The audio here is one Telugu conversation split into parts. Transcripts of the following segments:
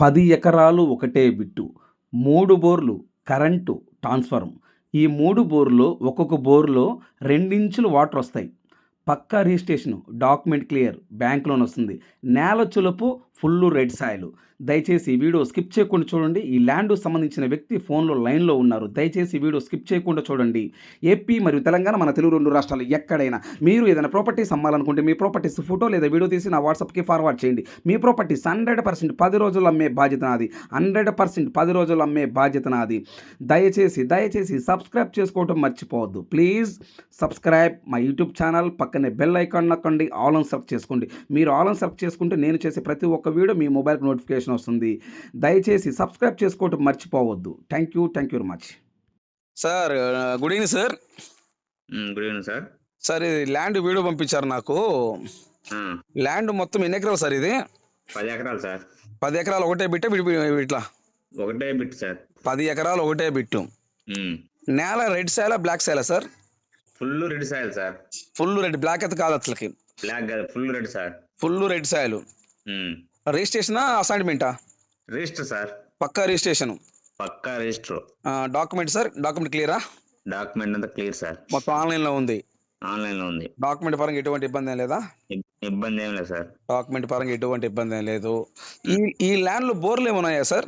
పది ఎకరాలు ఒకటే బిట్టు మూడు బోర్లు కరెంటు ట్రాన్స్ఫార్మ్ ఈ మూడు బోర్లు ఒక్కొక్క బోర్లో రెండించులు వాటర్ వస్తాయి పక్కా registration document clear bank loan వస్తుంది. నేల చులుపు ఫుల్ రెడ్ సాయిల్. దయచేసి వీడియో స్కిప్ చేయకుండా చూడండి. ఈ ల్యాండ్ సంబంధించిన వ్యక్తి ఫోన్లో లైన్లో ఉన్నారు. దయచేసి వీడియో స్కిప్ చేయకుండా చూడండి. ఏపీ మరియు తెలంగాణ మన తెలుగు రెండు రాష్ట్రాలు ఎక్కడైనా మీరు ఏదైనా ప్రాపర్టీస్ అమ్మాలనుకుంటే మీ ప్రాపర్టీస్ ఫోటో లేదా వీడియో తీసి నా వాట్సాప్కి ఫార్వర్డ్ చేయండి. మీ ప్రాపర్టీస్ హండ్రెడ్ పర్సెంట్ పది రోజులు అమ్మే బాధ్యత నాది. హండ్రెడ్ పర్సెంట్ పది రోజులు అమ్మే బాధ్యత నాది. దయచేసి దయచేసి సబ్స్క్రైబ్ చేసుకోవడం మర్చిపోవద్దు. ప్లీజ్ సబ్స్క్రైబ్ మా యూట్యూబ్ ఛానల్. పక్కనే బెల్ ఐకాన్ నొక్కండి. ఆల్ ఆన్ సెలెక్ట్ చేసుకోండి. మీరు ఆల్ ఆన్ సెలెక్ట్ చేసుకుంటే నేను చేసే ప్రతి ఒక్క వీడియో మీ మొబైల్కి నోటిఫికేషన్ వస్తుంది. దయచేసి సబ్స్క్రైబ్ చేసుకోవడం మర్చిపోవద్దు. Thank you thank you very much. Sir good evening sir. Good evening sir. Sir ఇది ల్యాండ్ వీడియో పంపించారు నాకు. ల్యాండ్ మొత్తం ఎన్ని ఎకరాలు సార్ ఇది? పది ఎకరాలు సార్. పది ఎకరాలు ఒకటే బిట్టే ఇట్లా? ఒకటే బిట్ సార్. పది ఎకరాలు ఒకటే బిట్టు. నేల రెడ్ సాయలా బ్లాక్ సాయలా sir? Full red soil sir. Full red black అయితే కాదు అసలుకి. బ్లాక్ కాదు full red sir. Full red సాయలు. రిజిస్ట్రేషనా అసైన్మెంటా రిజిస్టర్ సార్. పక్కా రిజిస్ట్రేషన్. పక్కా రిజిస్టర్. Document sir? డాక్యుమెంట్ క్లియరా డాక్యుమెంట్ అంతా క్లియర్ సార్. మొత్తం ఆన్లైన్లో ఉంది. ఆన్లైన్లో ఉంది. డాక్యుమెంట్ పరంగా ఎటువంటి ఇబ్బంది ఏం లేదా? ఇబ్- ఇబ్బంది ఏం లేదు సార్. డాక్యుమెంట్ పరంగా ఎటువంటి ఇబ్బంది ఏం లేదు. ఈ ఈ ల్యాండ్లో బోర్లు ఏమున్నాయా సార్?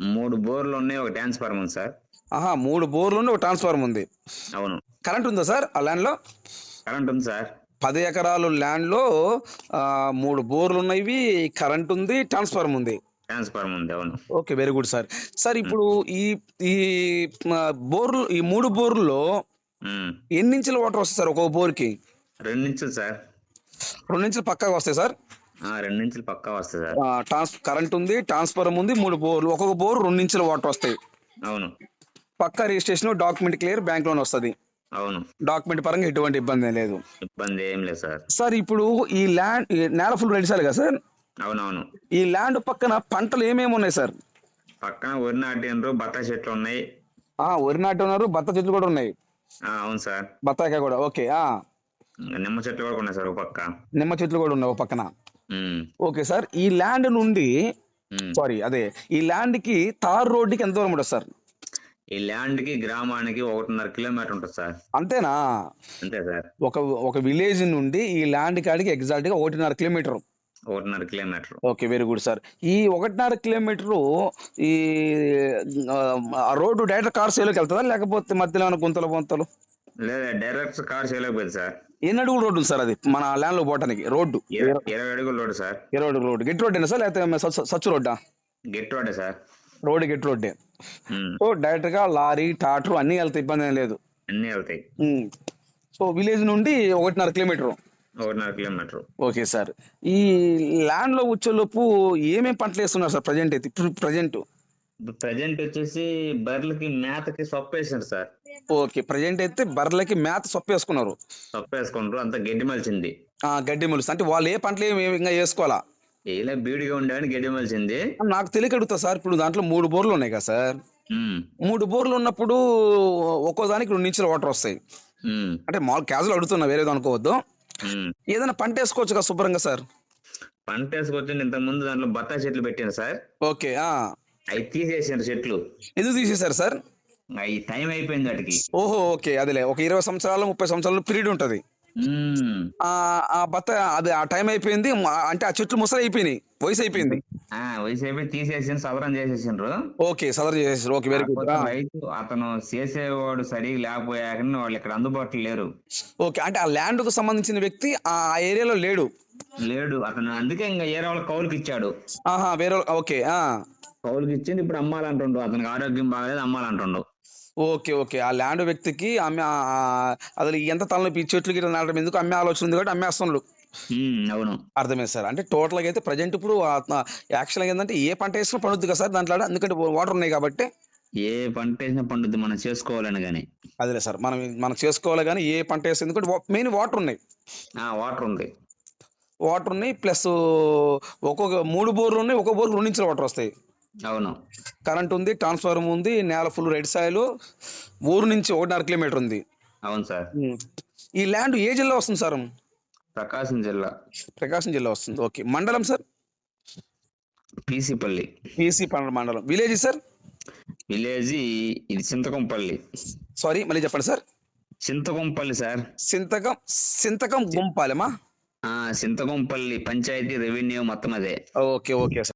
మూడు బోర్లు ఉన్నాయి ఒక ట్రాన్స్ఫార్మర్ ఉంది సార్. ఆహా మూడు బోర్లు ఉన్నాయి, ఒక ట్రాన్స్ఫార్మర్ ఉంది. అవును. కరెంట్ ఉందా సార్ ఆ ల్యాండ్లో? కరెంట్ ఉంది సార్. పది ఎకరాలు ల్యాండ్లో మూడు బోర్లు ఉన్నాయి కరెంట్ ఉంది ట్రాన్స్ఫార్మర్ ఉంది ట్రాన్స్ఫార్మర్ ఉంది అవును. Okay very good sir. Sir ఇప్పుడు ఈ ఈ బోర్లు ఈ మూడు బోర్లలో మ్మ్. ఎన్ని ఇంచుల వాటర్ వస్తాయి సార్ ఒక్కొక్క బోర్కి? రెండు ఇంచులు సార్. రెండు ఇంచులు పక్కాగా వస్తాయి సార్? ఆ, రెండు ఇంచులు పక్కా వస్తుంది సార్. ట్రాన్స్ కరెంట్ ఉంది ట్రాన్స్ఫార్మర్ ఉంది మూడు బోర్లు ఒక్కొక్క బోర్ రెండు ఇంచుల వాటర్ వస్తాయి. అవును. పక్కా registration document clear bank loan వస్తుంది. అవును. డాక్యుమెంట్ పరంగా ఎటువంటి ఇబ్బంది లేదు. ఇబ్బంది ఏం లేదు సార్. సార్ ఇప్పుడు ఈ ల్యాండ్ నేల ఫుల్ రెడీ సార్ కదా సార్? అవునవును. ఈ ల్యాండ్ పక్కన పంటలు ఏమేమి ఉన్నాయి సార్? పక్కన వరి నాటిండ్రు బత్తాయి చెట్లు ఉన్నాయి. ఆ వరి నాటి ఉన్నారు బత్త చెట్లు కూడా ఉన్నాయి. ఆ, అవును సార్. బత్తాయికాయ కూడా ఓకే ఆ. నిమ్మ చెట్లు కూడా ఉన్నాయి సార్ ఒక పక్క. నిమ్మ చెట్లు కూడా ఉన్నాయి ఒక పక్కన. ఓకే సార్ ఈ ల్యాండ్ నుండి. సారీ అదే ఈ ల్యాండ్కి తార్ రోడ్డుకి ఎంత దూరం ఉంటుంది సార్? ఈ ల్యాండ్కి గ్రామానికి ఒకటిన్నర కిలోమీటర్ ఉంటుంది సార్. అంతేనా? అంతే సార్. ఒక ఒక విలేజ్ నుండి ఈ ల్యాండ్ కాడికి ఎగ్జాక్ట్గా ఒకటిన్నర కిలోమీటర్. ఒకటిన్నర kilometre. Okay very good sir. ఈ ఒకటిన్నర కిలోమీటరు ఈ రోడ్డు డైరెక్ట్ కార్ సేలోకి వెళ్తుందా? లేకపోతే మధ్యలో ఏమైనా గుంతలు బొంతలు లేదా డైరెక్ట్ కార్ చేయలేకపోయింది సార్. ఎన్ని అడుగుల రోడ్డు సార్ అది? మన ల్యాండ్లో పోవటానికి రోడ్డు. ఇరవై అడుగుల రోడ్డు సార్. ఇరవై అడుగుల రోడ్డు. Gate road sir? లేకపోతే సచ్- సచ్చు రోడ్డా? గెట్ రోడ్డే సార్. రోడ్ గెట్ రోడ్డే మ్మ్. సో డైరెక్ట్గా లారీ టాటర్ అన్ని వెళ్తాయి ఇబ్బంది ఏం లేదు. అన్నీ వెళ్తాయి. సో విలేజ్ నుండి ఒకటిన్నర కిలోమీటర్. ఒకటిన్నర కిలోమీటర్. Okay sir. ఈ ల్యాండ్లో వచ్చేలోపు ఏమేం పంటలు వేస్తున్నారు సార్ ప్రజెంట్ అయితే? ఇప్పుడు ప్రజెంట్. ప్రజెంట్ వచ్చేసి బర్రెలకి మేతకి సొప్ప వేసారు సార్. ఓకే ప్రజెంట్ అయితే బర్రెలకి మేత సొప్ప వేసుకున్నారు. సొప్ప వేసుకుంటారు అంత గడ్డి మలిచింది. ఆ, గడ్డి మొలుసు అంటే వాళ్ళు ఏ పంటలు ఏమి ఇంకా వేసుకోవాలా? ఇలా బీడిగా ఉండేవని గడ్డి మలిచింది నాకు తెలియక అడుగుతా సార్ ఇప్పుడు దాంట్లో మూడు బోర్లు ఉన్నాయి కదా సార్. మూడు బోర్లు ఉన్నప్పుడు ఒక్కో దానికి రెండు ఇంచుల వాటర్ వస్తాయి. అంటే మామూలు క్యాజువల్ అడుగుతున్నా వేరేది అనుకోవద్దు. ఏదైనా పంట వేసుకోవచ్చు కదా శుభ్రంగా సార్ పంట వేసుకొచ్చింది ఇంత ముందు దాంట్లో బత్తాయి చెట్లు పెట్టాను సార్ ఓకే. అవి తీసేసారు చెట్లు ఎందుకు తీసేశారు సార్ అవి టైం అయిపోయింది వాటికి ఓహో ఓకే అదిలే ఒక ఇరవై సంవత్సరాలు ముప్పై సంవత్సరాలు పీరియడ్ ఉంటుంది. ఆ ఆ బత్త అది ఆ టైం అయిపోయింది. అంటే ఆ చెట్లు ముసలి అయిపోయినాయి. వయసు అయిపోయింది. ఆ వయసు అయిపోయి తీసేసి సవరం చేసేసిండ్రు. ఓకే సదర్ చేసేసారు ఓకే వెరీ గుడ్. రైతు అతను చేసేవాడు సరిగా లేకపోయాక వాళ్ళు ఇక్కడ అందుబాటులో లేరు. ఓకే అంటే ఆ ల్యాండ్కు సంబంధించిన వ్యక్తి ఆ ఏరియాలో లేడు. లేడు. అతను అందుకే ఇంకా ఏరే వాళ్ళ కౌలుకి ఇచ్చాడు ఆహా వేరే వాళ్ళ- ఓకే ఆ. కౌలుకి ఇచ్చింది. ఇప్పుడు అమ్మాలంటుండు. అతనికి ఆరోగ్యం బాగలేదు అమ్మాలంటుండు. Okay okay. ఆ ల్యాండ్ వ్యక్తికి అమ్మే అసలు ఎంత తలనొప్పి చెట్లు గిట్ల నాటడం ఎందుకు? అమ్మే ఆలోచన ఉంది కాబట్టి అమ్మేస్తున్నాడు. అవును. అర్థమైంది సార్. అంటే టోటల్గా అయితే ప్రజెంట్ ఇప్పుడు యాక్చువల్గా ఏంటంటే ఏ పంట వేసినా పండుద్ది కదా సార్ దాంట్లో? ఎందుకంటే వాటర్ ఉన్నాయి కాబట్టి. ఏ పంట వేసినా పండుద్ది. మనం చేసుకోవాలని గాని. అదిలే సార్. మనం మనం చేసుకోవాలి కానీ ఏ పంట వేస్తే ఎందుకంటే మెయిన్ వాటర్ ఉన్నాయి. ఆ వాటర్ ఉంది. వాటర్ ఉన్నాయి. ప్లస్ ఒక్కొక్క మూడు బోర్లు ఉన్నాయి. ఒక్కొక్క బోర్లు రెండు ఇంచుల వాటర్ వస్తాయి. అవును. కరెంట్ ఉంది ట్రాన్స్ఫార్మర్ ఉంది నేల ఫుల్ రెడ్ సాయిల్ ఊరు నుంచి ఒకటిన్నర కిలోమీటర్ ఉంది. అవును సార్. ఈ ల్యాండ్ ఏ జిల్లా వస్తుంది సార్? ప్రకాశం జిల్లా. ప్రకాశం జిల్లా వస్తుంది. ఓకే. మండలం సార్? పీసీపల్లి. పీసీ మండలం. Village sir? విలేజ్ ఇది చింతకంపల్లి. సారీ మళ్ళీ చెప్పండి సార్. చింతకంపల్లి సార్. చింతకం చింతకం గుంపాలమ్మా చింతకంపల్లి పంచాయతీ రెవెన్యూ మొత్తం అదే. Okay okay sir.